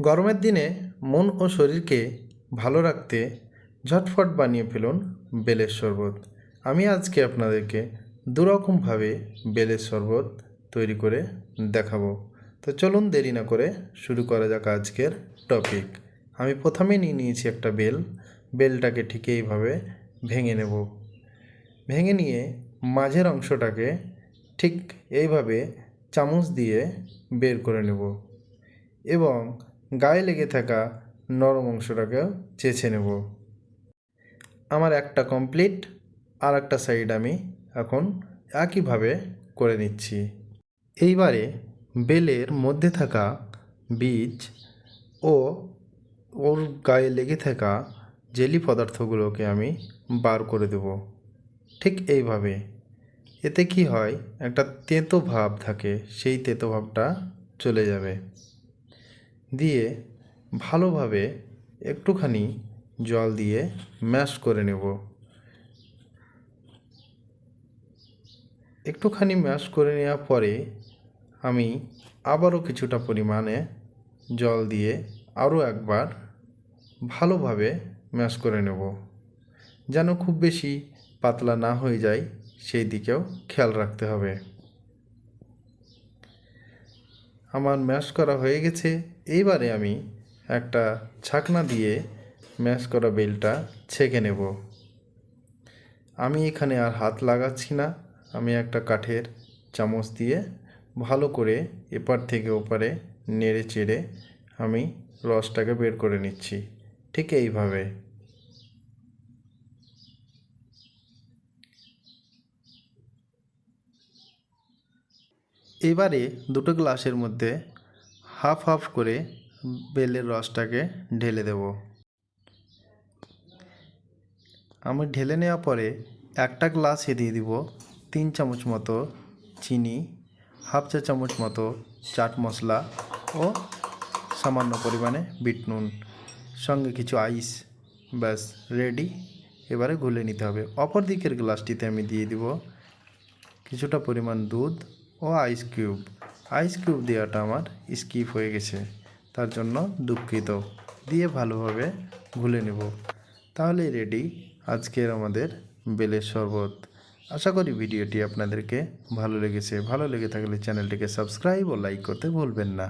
গরমের দিনে মন ও শরীরকে ভালো রাখতে ঝটফট বানিয়ে ফেলুন বেলের শরবত। আমি আজকে আপনাদেরকে দুরকমভাবে বেলের শরবত তৈরি করে দেখাবো। তো চলুন দেরি না করে শুরু করা যাক আজকের টপিক আমি প্রথমে নিয়ে নিয়েছি একটা বেল। বেলটাকে ঠিক এইভাবে ভেঙে নেব। ভেঙে নিয়ে মাঝের অংশটাকে ঠিক এইভাবে চামচ দিয়ে বের করে নেব। এবং গায়ে লেগে থাকা নরম অংশটাকেও চেছে নেব। আমার একটা কমপ্লিট আর একটা সাইড আমি এখন একইভাবে করে নিচ্ছি। এইবারে বেলের মধ্যে থাকা বীজ ও ওর গায়ে লেগে থাকা জেলি পদার্থগুলোকে আমি বার করে দেব। ঠিক এইভাবে। এতে কি হয়? একটা তেঁতো ভাব থাকে, সেই তেঁতো ভাবটা চলে যাবে। দিয়ে ভালোভাবে একটুখানি জল দিয়ে ম্যাশ করে নেব। একটুখানি ম্যাশ করে নেওয়ার পরে আমি আবারও কিছুটা পরিমাণে জল দিয়ে আরও একবার ভালোভাবে ম্যাশ করে নেব। যেন খুব বেশি পাতলা না হয়ে যায়, সেই দিকেও খেয়াল রাখতে হবে। আমার ম্যাশ করা হয়ে গেছে। এইবারে আমি একটা ছাকনা দিয়ে ম্যাশ করা বেলটা ছেঁকে নেব। আমি এখানে আর হাত লাগাচ্ছি না। আমি একটা কাঠের চামচ দিয়ে ভালো করে এপার থেকে ওপারে নেড়ে চেড়ে আমি রসটাকে বের করে নিচ্ছি। ঠিক এইভাবে। এবারে দুটো গ্লাসের মধ্যে হাফ হাফ করে বেলের রসটাকে ঢেলে দেব। আমি ঢেলে নেওয়ার পরে একটা গ্লাসে দিয়ে দিব তিন চামচ মতো চিনি, হাফ চা চামচ মতো চাট মশলা ও সামান্য পরিমাণে বিট নুন, সঙ্গে কিছু আইস, ব্যাস, রেডি। এবারে গুলে নিতে হবে। অপর দিকের গ্লাসটিতে আমি দিয়ে দিব কিছুটা পরিমাণ দুধ ও আইস কিউব আইস কিউব দেওয়াটা আমার স্কিপ হয়ে গেছে। তার জন্য দুঃখিত। দিয়ে ভালোভাবে ভুলে নেব। তাহলে রেডি আজকের আমাদের বেলের শরবত। আশা করি ভিডিওটি আপনাদেরকে ভালো লেগেছে। ভালো লেগে থাকলে চ্যানেলটিকে সাবস্ক্রাইব ও লাইক করতে ভুলবেন না।